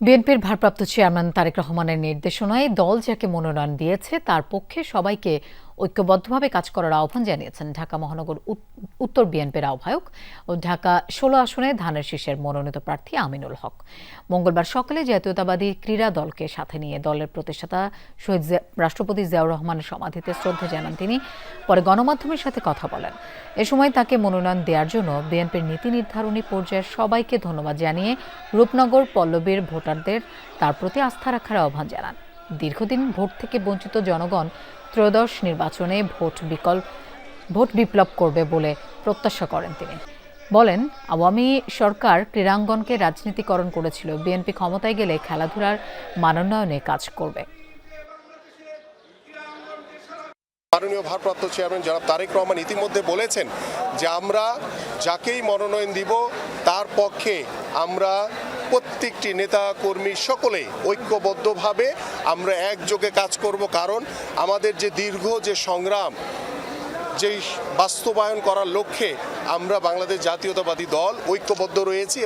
বিএনপির ভারপ্রাপ্ত চেয়ারম্যান তারেক রহমানের নির্দেশনায় দল যাকে মনোনয়ন দিয়েছে তার পক্ষে সবাইকে ঐক্যবদ্ধভাবে কাজ করার আহ্বান জানিয়েছেন ঢাকা মহানগর উত- উত্তর বিএনপির আহ্বায়ক ও ঢাকা ষোলো আসনে ধানের শীষের মনোনীত প্রার্থী আমিনুল হক। মঙ্গলবার সকালে জাতীয়তাবাদী ক্রীড়া দলকে সাথে নিয়ে দলের প্রতিষ্ঠাতা শহীদ রাষ্ট্রপতি জিয়াউর রহমানের সমাধিতে শ্রদ্ধা জানান তিনি। পরে গণমাধ্যমের সাথে কথা বলেন। এ সময় তাকে মনোনয়ন দেওয়ার জন্য বিএনপির নীতি নির্ধারণী পর্যায়ের সবাইকে ধন্যবাদ জানিয়ে রূপনগর পল্লবীর ভোটারদের তার প্রতি আস্থা রাখার আহ্বান জানান। দীর্ঘদিন ভোট থেকে বঞ্চিত জনগণ ত্রয়োদশ নির্বাচনে ভোট বিকল্প ভোট বিপ্লব করবে বলে প্রত্যাশা করেন তিনি। বলেন, আওয়ামী সরকার ক্রীড়াঙ্গনকে রাজনীতিকরণ করেছিল। বিএনপি ক্ষমতায় গেলে খেলাধুলার মানোন্নয়নে কাজ করবে। মাননীয় ভারপ্রাপ্ত চেয়ারম্যান জনাব তারেক রহমান ইতিমধ্যে বলেছেন যে আমরা যাকেই মনোনয়ন দিব, তার পক্ষে আমরা প্রত্যেকটি নেতা, কর্মী সকলে ঐক্যবদ্ধভাবে আমরা একযোগে কাজ করব কারণ আমাদের যে দীর্ঘ যে সংগ্রাম, যেই বাস্তবায়ন করার লক্ষ্যে আমরা বাংলাদেশ জাতীয়তাবাদী দল ঐক্যবদ্ধ রয়েছি